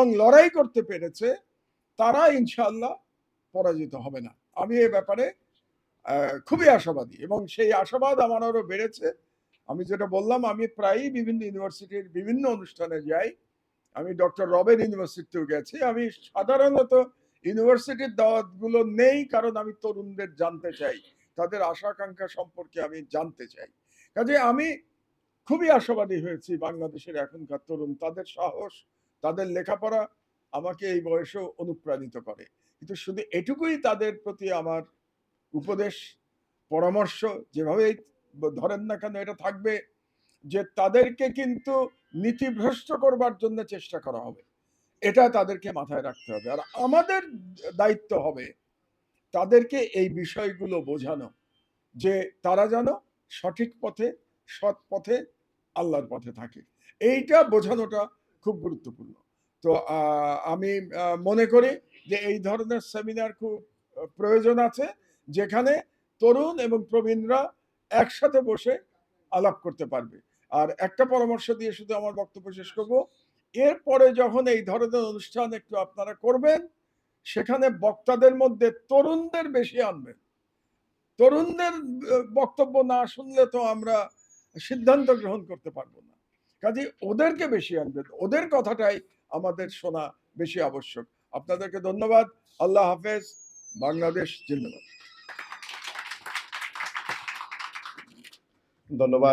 এবং লড়াই করতে পেরেছে, তারা ইনশাআল্লাহ পরাজিত হবে না। আমি এ ব্যাপারে খুবই আশাবাদী এবং সেই আশাবাদ আমার আরও বেড়েছে। আমি যেটা বললাম, আমি প্রায়ই বিভিন্ন ইউনিভার্সিটির বিভিন্ন অনুষ্ঠানে যাই। আমি ডক্টর রবের ইউনিভার্সিটিতেও গেছি। আমি সাধারণত ইউনিভার্সিটির দাওয়াতগুলো নেই কারণ আমি তরুণদের জানতে চাই। তাদের আশা আকাঙ্ক্ষা সম্পর্কে আমি জানতে চাই। কাজে আমি খুবই আশাবাদী হয়েছি বাংলাদেশের এখনকার তরুণ। তাদের সাহস তাদের লেখাপড়া আমাকে এই বয়সেও অনুপ্রাণিত করে। কিন্তু শুধু এটুকুই তাদের প্রতি আমার উপদেশ, পরামর্শ যেভাবেই ধরেন না কেন এটা থাকবে, যে তাদেরকে কিন্তু নীতিভ্রষ্ট করবার জন্য চেষ্টা করা হবে। এটা তাদেরকে মাথায় রাখতে হবে। আর আমাদের দায়িত্ব হবে তাদেরকে এই বিষয়গুলো বোঝানো, যে তারা যেন সঠিক পথে, সৎ পথে, আল্লাহর পথে থাকে। এইটা বোঝানোটা খুব গুরুত্বপূর্ণ। তো আমি মনে করি যে এই ধরনের সেমিনার খুব প্রয়োজন আছে, যেখানে তরুণ এবং প্রবীণরা একসাথে বসে আলাপ করতে পারবে। আর একটা পরামর্শ দিয়ে শুধু আমার বক্তব্য শেষ করব, এরপরে যখন এই ধরনের অনুষ্ঠান একটু আপনারা করবেন, সেখানে বক্তাদের মধ্যে তরুণদের বেশি আনবেন। তরুণদের বক্তব্য না শুনলে তো আমরা সিদ্ধান্ত গ্রহণ করতে পারব না। কাজে ওদেরকে বেশি আনবেন। ওদের কথাটাই আমাদের শোনা বেশি আবশ্যক। আপনাদেরকে ধন্যবাদ। আল্লাহ হাফেজ। বাংলাদেশ জিন্দাবাদ। ধন্যবাদ।